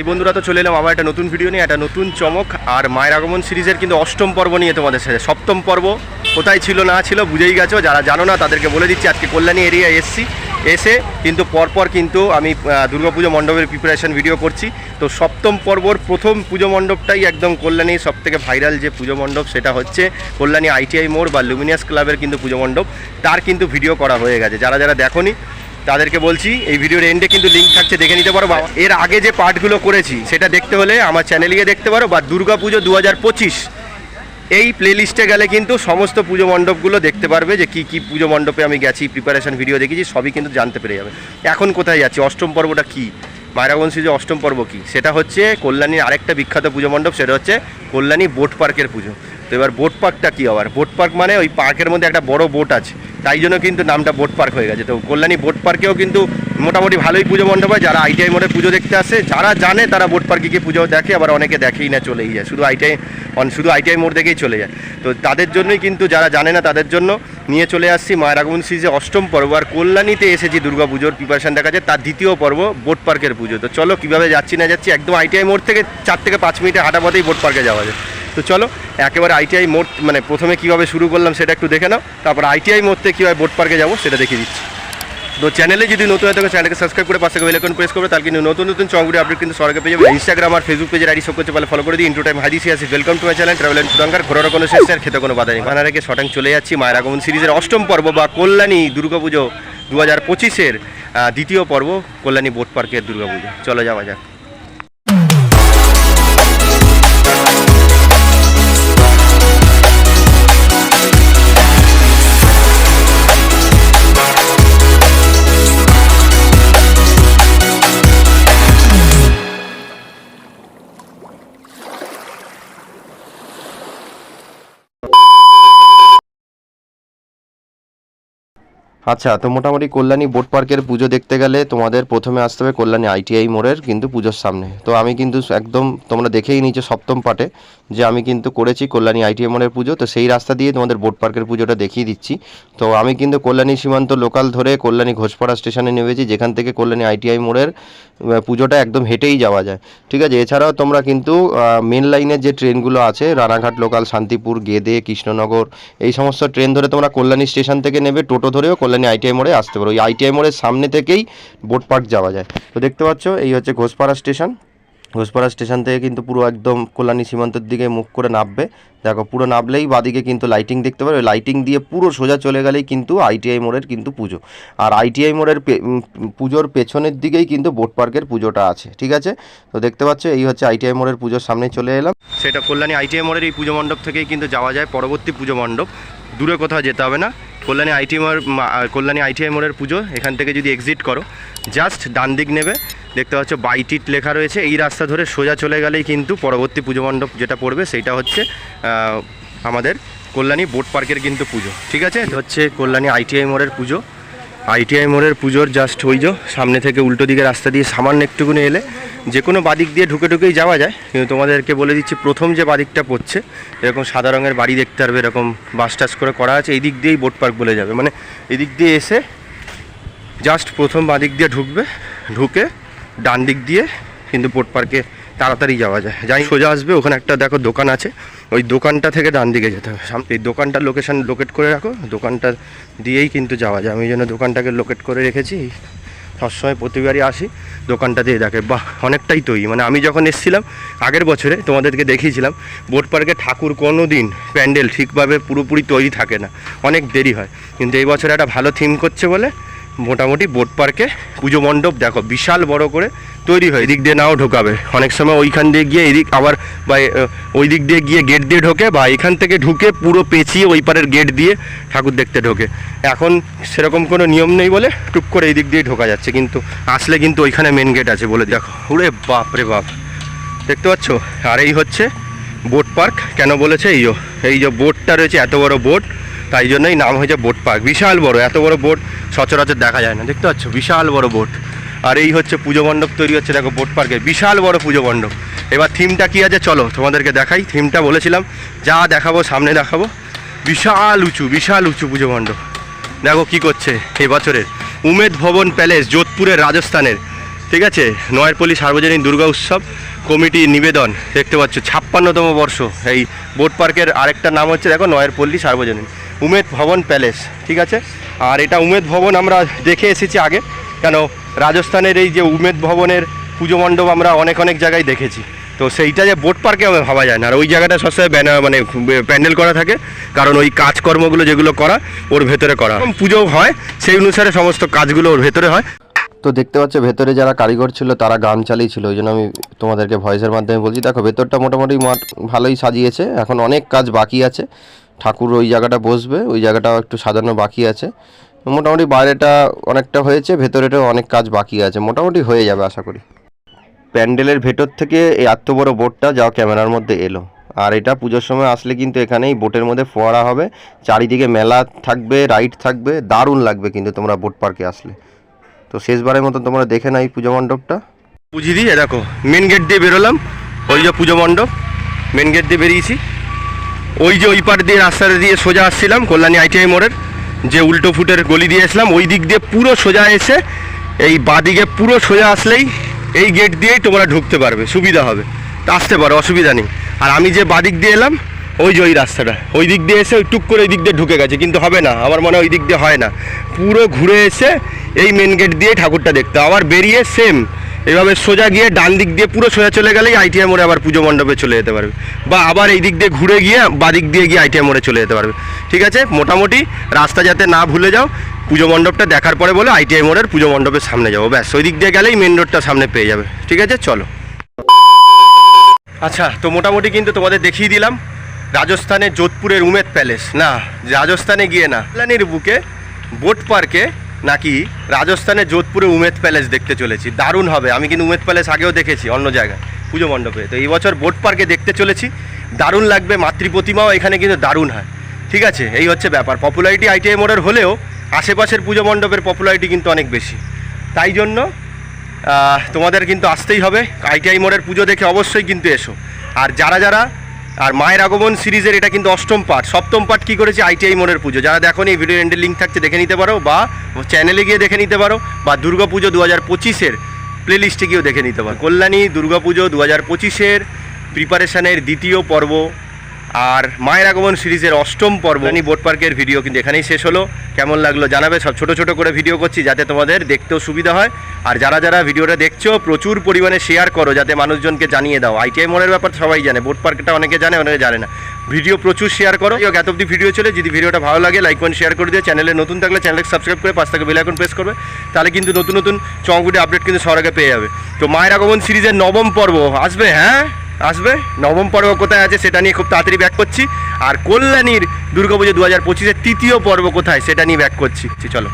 এই বন্ধুরা তো চলে এলাম আবার একটা নতুন ভিডিও নিয়ে, একটা নতুন চমক আর মায়ের আগমন সিরিজের কিন্তু অষ্টম পর্ব নিয়ে তোমাদের সাথে। সপ্তম পর্ব, কোথায় ছিল না ছিল বুঝেই গেছো, যারা জানো না তাদেরকে বলে দিচ্ছি, আজকে কল্যাণী এরিয়া এসছি, এসে কিন্তু পরপর কিন্তু আমি দুর্গাপুজো মণ্ডপের প্রিপারেশন ভিডিও করছি। তো সপ্তম পর্বর প্রথম পুজো মণ্ডপটাই একদম কল্যাণী সব থেকে ভাইরাল যে পুজো মণ্ডপ সেটা হচ্ছে কল্যাণী আইটিআই মোড় বা লুমিনিয়াস ক্লাবের কিন্তু পুজো মণ্ডপ। তার কিন্তু ভিডিও করা হয়ে গেছে। যারা যারা দেখোনি তাদেরকে বলছি, এই ভিডিওর এন্ডে কিন্তু লিঙ্ক থাকছে, দেখে নিতে পারো। বা এর আগে যে পার্টগুলো করেছি, সেটা দেখতে হলে আমার চ্যানেলে গিয়ে দেখতে পারো। বা দুর্গা পুজো দু হাজার পঁচিশ, এই প্লেলিস্টে গেলে কিন্তু সমস্ত পুজো মণ্ডপগুলো দেখতে পারবে যে কি কি পুজো মণ্ডপে আমি গেছি প্রিপারেশন ভিডিও দেখেছি, সবই কিন্তু জানতে পেরে যাবে। এখন কোথায় যাচ্ছি? অষ্টম পর্বটা কি? মায়েরাগঞ্জ যে অষ্টম পর্ব কি? সেটা হচ্ছে কল্যাণীর আরেকটা বিখ্যাত পুজো মণ্ডপ, সেটা হচ্ছে কল্যাণী বোট পার্কের পুজো। তো এবার বোট পার্কটা কী আবার বোট পার্ক মানে ওই পার্কের মধ্যে একটা বড় বোট আছে, তাই জন্য কিন্তু নামটা বোট পার্ক হয়ে গেছে। তো কল্যাণী বোট পার্কেও কিন্তু মোটামুটি ভালোই পুজো মণ্ডপ হয়, যারা আইটিআই মোড়ে পুজো দেখতে আসে, যারা জানে তারা বোট পার্কে গিয়ে পুজো দেখে, আবার অনেকে দেখেই না চলেই যায়, শুধু আইটিআই শুধু আইটিআই মোড় দেখেই চলে যায়। তো তাদের জন্যই কিন্তু, যারা জানে না তাদের জন্য, নিয়ে চলে আসছি মায়ের আগমন সিরিজে অষ্টম পর্ব, আর কল্যাণীতে এসেছি দুর্গা পুজোর প্রিপারেশন দেখা যায় তার দ্বিতীয় পর্ব বোট পার্কের পুজো। তো চলো, কীভাবে যাচ্ছি না যাচ্ছি, একদম আইটিআই মোড় থেকে চার থেকে পাঁচ মিনিটে হাঁটা পথেই বোট পার্কে যাওয়া যায়। তো চলো, একেবারে আইটিআই মোড় মানে প্রথমে কীভাবে শুরু করলাম সেটা একটু দেখে নাও, তারপর আইটিআই মোড়তে কীভাবে বোট পার্কে যাব সেটা দেখিয়ে দিচ্ছি। তো চ্যানেলে যদি নতুন হয় থাকে চ্যানেলকে সাবস্ক্রাইব করে পাশে বেল প্রেস করবে, তাহলে কিন্তু নতুন নতুন চঙ্গুড়ি আপডেট কিন্তু সরকার পেয়ে যাবে। ইনস্টাগ্রাম আর ফেসবুক পেজের আইডি সব করতে পারলে ফলো করে দিই ইন্টু টাইম হাজি আসি welcome to my channel travel and সুদাঙ্গার ঘোরার কোনো শেষ আর খেতে কোনো বাধা নেই। বানা রেখে শটাং চলে যাচ্ছি, মায়ের আগমন সিরিজের অষ্টম পর্ব বা কল্যাণী দুর্গাপুজো দু হাজার পঁচিশের দ্বিতীয় পর্ব কল্যাণী বোট পার্কের দুর্গাপুজো চলো যাওয়া যাক। আচ্ছা তো মোটামুটি কল্যাণী বোট পার্কের পুজো দেখতে গেলে তোমাদের প্রথমে আসতে হবে কল্যাণী আইটিআই মোড়ের কিন্তু পুজোর সামনে। তো আমি কিন্তু একদম তোমরা দেখেই নিচে সপ্তম পাটে যে আমি কিন্তু করেছি কল্যাণী আইটিআই মোড়ের পুজো। তো সেই রাস্তা দিয়ে তোমাদের বোট পার্কের পুজোটা দেখিয়ে দিচ্ছি। তো আমি কিন্তু কল্যাণী সীমান্ত লোকাল ধরে কল্যাণী ঘোষপাড়া স্টেশনে নেমেছি, যেখান থেকে কল্যাণী আইটিআই মোড়ের পুজোটা একদম হেঁটেই যাওয়া যায়। ঠিক আছে? এছাড়াও তোমরা কিন্তু মেন লাইনের যে ট্রেনগুলো আছে, রানাঘাট লোকাল শান্তিপুর, গেদে, কৃষ্ণনগর, এই সমস্ত ট্রেন ধরে তোমরা কল্যাণী স্টেশন থেকে নেবে। টোটো ধরেও কল্যাণী আইটিআই মোড়ে আসতে পারো। ওই আইটিআই মোড়ের সামনে থেকেই বোট পার্ক যাওয়া যায়। তো দেখতে পাচ্ছ, এই হচ্ছে ঘোষপাড়া স্টেশন। ঘোষপাড়া স্টেশন থেকে কিন্তু পুরো একদম কল্যাণী সীমান্তের দিকে মুখ করে নামবে। দেখো, পুরো নামলেই বাদিকে কিন্তু লাইটিং দেখতে পাবে। লাইটিং দিয়ে পুরো সোজা চলে গেলেই কিন্তু আইটিআই মোড়ের কিন্তু পুজো। আর আইটিআই মোড়ের পুজোর পেছনের দিকেই কিন্তু বোট পার্কের পুজোটা আছে, ঠিক আছে? তো দেখতে পাচ্ছ, এই হচ্ছে আইটিআই মোড়ের পুজোর সামনে চলে এলাম। সেটা কল্যাণী আইটিআই মোড়ের এই পুজো মণ্ডপ থেকেই কিন্তু যাওয়া যায়। পরবর্তী পুজো মণ্ডপ। দূরে কোথাও যেতে হবে না। কল্যাণী আইটি মোড় কল্যাণী আইটিআই মোড়ের পুজো, এখান থেকে যদি এক্সিট করো জাস্ট ডান দিক নেবে, দেখতে পাচ্ছ বাইটিট লেখা রয়েছে, এই রাস্তা ধরে সোজা চলে গেলেই কিন্তু পরবর্তী পুজো মণ্ডপ যেটা পড়বে, সেটা হচ্ছে আমাদের কল্যাণী বোট পার্কের কিন্তু পুজো, ঠিক আছে? হচ্ছে কল্যাণী আইটিআই মোড়ের পুজো। আইটিআই মোড়ের পুজোর জাস্ট ওই সামনে থেকে উল্টো দিকে রাস্তা দিয়ে সামান্য একটুকুনি এলে যে কোনো বাদিক দিয়ে ঢুকে ঢুকেই যাওয়া যায়। কিন্তু তোমাদেরকে বলে দিচ্ছি প্রথম যে বাদিকটা পড়ছে, এরকম সাদা রঙের বাড়ি দেখতে পারবে, এরকম বাস টাস করে করা আছে এই দিক দিয়েই বোট পার্ক বলে যাবে। মানে এদিক দিয়ে এসে জাস্ট প্রথম বাদিক দিয়ে ঢুকবে, ঢুকে ডান দিক দিয়ে কিন্তু বোট পার্কে তাড়াতাড়ি যাওয়া যায়। যাই সোজা আসবে, ওখানে একটা দেখো দোকান আছে। ওই দোকানটা থেকে ডান দিকে যেতে হবে। এই দোকানটার লোকেশন লোকেট করে রাখো। দোকানটা দিয়েই কিন্তু যাওয়া যায়। আমি এই জন্য দোকানটাকে লোকেট করে রেখেছি। সবসময় প্রতিবারই আসি। দোকানটা দিয়ে দেখে, বাহ, অনেকটাই তৈরি। মানে আমি যখন এসেছিলাম, আগের বছরে তোমাদেরকে দেখিয়েছিলাম, বোট পার্কে ঠাকুর কোনো দিন প্যান্ডেল ঠিকভাবে পুরোপুরি তৈরি থাকে না। অনেক দেরি হয়। কিন্তু এই বছর একটা ভালো থিম করছে বলে মোটামুটি বোট পার্কে পুজো মণ্ডপ, দেখো, বিশাল বড় করে তৈরি হয়। এদিক দিয়ে নাও ঢোকাবে। অনেক সময় ওইখান দিয়ে গিয়ে এদিক আবার বা ওই দিক দিয়ে গিয়ে গেট দিয়ে ঢোকে বা এখান থেকে ঢুকে পুরো পেঁচিয়ে ওই পারের গেট দিয়ে ঠাকুর দেখতে ঢোকে। এখন সেরকম কোনো নিয়ম নেই বলে টুক করে এই দিক দিয়ে ঢোকা যাচ্ছে। কিন্তু আসলে কিন্তু ওইখানে মেন গেট আছে বলে দেখো। ওরে বাপ রে বাপ। দেখতে পাচ্ছ? আর এই হচ্ছে বোট পার্ক কেন বলেছে? এই এই যে বোটটা রয়েছে, এত বড় বোট তাই জন্যই নাম হয়েছে বোট পার্ক। বিশাল বড়, এত বড় বোট সচরাচর দেখা যায় না, দেখতে পাচ্ছ? বিশাল বড় বোট। আর এই হচ্ছে পুজো মণ্ডপ তৈরি হচ্ছে, দেখো বোট পার্কে বিশাল বড় পুজো মণ্ডপ। এবার থিমটা কী আছে? চলো তোমাদেরকে দেখাই। থিমটা বলেছিলাম, যা দেখাবো, সামনে দেখাবো। বিশাল উঁচু বিশাল উঁচু পুজো মণ্ডপ। দেখো কি করছে এই বছরের উমেদ ভবন প্যালেস, যোধপুরের রাজস্থানের। ঠিক আছে? নয়ারপল্লী সার্বজনীন দুর্গা উৎসব কমিটি নিবেদন। দেখতে পাচ্ছ, ছাপ্পান্নতম বর্ষ। এই বোট পার্কের আরেকটা নাম হচ্ছে, দেখো নয়ারপল্লী সার্বজনীন। উমেদ ভবন প্যালেস, ঠিক আছে? আর এটা উমেদ ভবন আমরা দেখে এসেছি আগে, কেন রাজস্থানের এই যে উমেদ ভবনের পুজো মণ্ডপ আমরা অনেক অনেক জায়গায় দেখেছি। তো সেইটা যে বোট পার্কে ভাবা যায় না। আর ওই জায়গাটা সবসময় ব্যানার মানে প্যান্ডেল করা থাকে, কারণ ওই কাজকর্মগুলো যেগুলো করা, ওর ভেতরে করা। পুজো হয়, সেই অনুসারে সমস্ত কাজগুলো ওর ভেতরে হয়। তো দেখতে পাচ্ছ, ভেতরে যারা কারিগর ছিল, তারা গান চালিয়েছিল। ওই জন্য আমি তোমাদেরকে ভয়েসের মাধ্যমে বলছি, দেখো, ভেতরটা মোটামুটি মাঠ ভালোই সাজিয়েছে। এখন অনেক কাজ বাকি আছে। ঠাকুর ওই জায়গাটা বসবে, ওই জায়গাটাও একটু সাজানো বাকি আছে। মোটামুটি বাইরেটা অনেকটা হয়েছে, ভেতরেটাও অনেক কাজ বাকি আছে, মোটামুটি হয়ে যাবে আশা করি। প্যান্ডেলের ভেতর থেকে এই এত বড় বোটটা যা ক্যামেরার মধ্যে এলো। আর এটা পুজোর সময় আসলে কিন্তু এখানেই বোটের মধ্যে ফোয়ারা হবে, চারিদিকে মেলা থাকবে, রাইড থাকবে, দারুণ লাগবে কিন্তু তোমরা বোট পার্কে আসলে। তো শেষবারের মতো তোমরা দেখে নাও এই পুজো মণ্ডপটা। বুঝিয়ে দিই দেখো মেন গেট দিয়ে বেরোলাম, ওই যে পুজো মণ্ডপ মেন গেট দিয়ে বেরিয়েছি। ওই যে ওই পার দিয়ে রাস্তাটা দিয়ে সোজা আসছিলাম, কল্যাণী আইটিআই মোড়ের, যে উল্টো ফুটের গলি দিয়ে এসলাম ওই দিক দিয়ে পুরো সোজা এসে, এই বাদিকে পুরো সোজা আসলেই এই গেট দিয়েই তোমরা ঢুকতে পারবে, সুবিধা হবে। আসতে পারো, অসুবিধা নেই। আর আমি যে বাদিক দিয়ে এলাম, ওই যে ওই রাস্তাটা, ওই দিক দিয়ে এসে ওই টুক করে ওই দিক দিয়ে ঢুকে গেছে, কিন্তু হবে না, আমার মনে হয় ওই দিক দিয়ে হয় না। পুরো ঘুরে এসে এই মেন গেট দিয়ে ঠাকুরটা দেখতে। আবার বেরিয়ে সেম এভাবে সোজা গিয়ে ডান দিক দিয়ে পুরো সোজা চলে গেলেই আইটিআই মোড়ে আবার পুজো মণ্ডপে চলে যেতে পারবে। বা আবার এই দিক দিয়ে ঘুরে গিয়ে বাদিক দিয়ে গিয়ে আইটিআই মোড়ে চলে যেতে পারবে। ঠিক আছে? মোটামুটি রাস্তা যাতে না ভুলে যাও, পুজো মণ্ডপটা দেখার পরে বলে আইটিআই মোড়ের পুজো মণ্ডপের সামনে যাব। ব্যাস, ওই দিক দিয়ে গেলেই মেন রোডটা সামনে পেয়ে যাবে। ঠিক আছে? চলো। আচ্ছা তো মোটামুটি কিন্তু তোমাদের দেখিয়ে দিলাম। রাজস্থানের যোধপুরের উমেদ প্যালেস। না, রাজস্থানে গিয়ে না। বুকে, বোট পার্কে নাকি রাজস্থানের যোধপুরে উমেদ প্যালেস দেখতে চলেছি। দারুণ হবে, আমি কিন্তু উমেদ প্যালেস আগেও দেখেছি অন্য জায়গায়, পুজো মণ্ডপে। তো এই বছর বোট পার্কে দেখতে চলেছি, দারুণ লাগবে, মাতৃ প্রতিমাও এখানে কিন্তু দারুণ হয়। ঠিক আছে, এই হচ্ছে ব্যাপার পপুলারিটি আইটিআই মোড়ের হলেও আশেপাশের পুজো মণ্ডপের পপুলারিটি কিন্তু অনেক বেশি। তাই জন্য তোমাদের কিন্তু আসতেই হবে আইটিআই মোড়ের পুজো দেখে অবশ্যই কিন্তু এসো। আর যারা যারা আর মায়ের আগমন সিরিজের এটা কিন্তু অষ্টম পার্ট সপ্তম পার্ট কী করেছে? আইটিআই মোড়ের পুজো। যারা দেখো এই ভিডিও এন্ডের লিঙ্ক থাকছে, দেখে নিতে পারো বা চ্যানেলে গিয়ে দেখে নিতে পারো বা দুর্গা পুজো দু হাজার পঁচিশের প্লেলিস্টে গিয়েও দেখে নিতে পারো। কল্যাণী দুর্গা পুজো দু হাজার পঁচিশের প্রিপারেশানের দ্বিতীয় পর্ব আর মায়ের আগমন সিরিজের অষ্টম পর্ব। আমি বোট পার্কের ভিডিও কিন্তু এখানেই শেষ হলো। কেমন লাগল জানাবে? সব ছোট ছোট করে ভিডিও করছি যাতে তোমাদের দেখতেও সুবিধা হয়। আর যারা যারা ভিডিওটা দেখছ, প্রচুর পরিমাণে শেয়ার করো যাতে মানুষজনকে জানিয়ে দাও। আইটিআই মোড়ের ব্যাপার সবাই জানে, বোট পার্কটা অনেকে জানে অনেকে জানে না। ভিডিও প্রচুর শেয়ার করো। এত অব্দি ভিডিও চলে। যদি ভিডিওটা ভালো লাগে লাইক কমেন্ট শেয়ার করে দিও। চ্যানেলে নতুন থাকলে চ্যানেলকে সাবস্ক্রাইব করে পাঁচ থেকে বেল আইকন প্রেস করবে। তাহলে কিন্তু নতুন নতুন চমগুটি আপডেট কিন্তু সবার আগে পেয়ে যাবে। তো মায়ের আগমন সিরিজের নবম পর্ব, আসবে হ্যাঁ? আসবে? নবম পর্ব কোথায় আছে সেটা নিয়ে খুব তাড়াতাড়ি ব্যাক করছি। আর কল্যাণীর দুর্গাপুজো দু হাজার পঁচিশের তৃতীয় পর্ব কোথায় সেটা নিয়ে ব্যাক করছি। চলো।